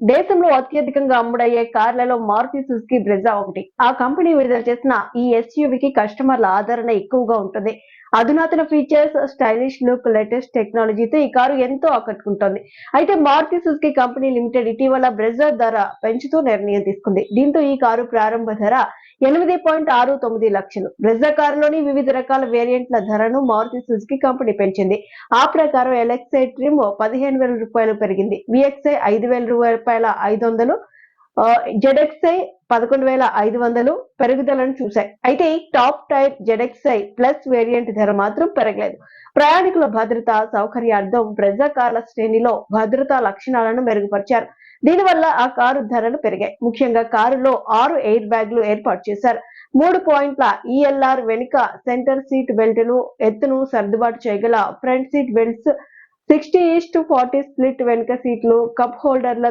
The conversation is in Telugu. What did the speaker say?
దేశంలో అత్యధికంగా అమ్ముడయ్యే కార్లలో మారుతి సుజుకి బ్రెజా ఒకటి. ఆ కంపెనీ విడుదల చేసిన ఈ ఎస్యూవికి కస్టమర్ల ఆదరణ ఎక్కువగా ఉంటుంది. అధునాతన ఫీచర్స్ స్టైలిష్ లుక్ లేటెస్ట్ టెక్నాలజీతో ఈ కారు ఎంతో ఆకట్టుకుంటోంది. అయితే మారుతి సుజుకి కంపెనీ లిమిటెడ్ ఇటీవల బ్రెజా ధర పెంచుతూ నిర్ణయం తీసుకుంది. దీంతో ఈ కారు ప్రారంభ ధర ఎనిమిది పాయింట్ ఆరు తొమ్మిది లక్షలు. బ్రెజా కారులోని వివిధ రకాల వేరియంట్ల ధరను మారుతి సుజుకి కంపెనీ పెంచింది. ఆ ప్రకారం ఎలక్సై ట్రిమ్ పదిహేను వేల రూపాయలు పెరిగింది. విఎక్సై ఐదు వేల రూపాయలు ఐదు వందలు. జెడ్ఎక్స్ఐ పదకొండు వేల ఐదు వందలు పెరుగుదలను చూశాయి. అయితే ఈ top tier ZXI plus variant ధర మాత్రం పెరగలేదు. ప్రయాణికుల భద్రత సౌకర్యార్థం బ్రెజా కార్ల శ్రేణిలో భద్రతా లక్షణాలను మెరుగుపరిచారు. దీనివల్ల ఆ కారు ధరలు పెరిగాయి. ముఖ్యంగా కారులో ఆరు ఎయిర్ బ్యాగ్లు ఏర్పాటు చేశారు. మూడు పాయింట్ల ఈఎల్ఆర్ వెనుక సెంటర్ సీట్ బెల్ట్ను ఎత్తును సర్దుబాటు చేయగల front seat belts sixty east forty split వెనుక సీట్లు కప్ హోల్డర్ల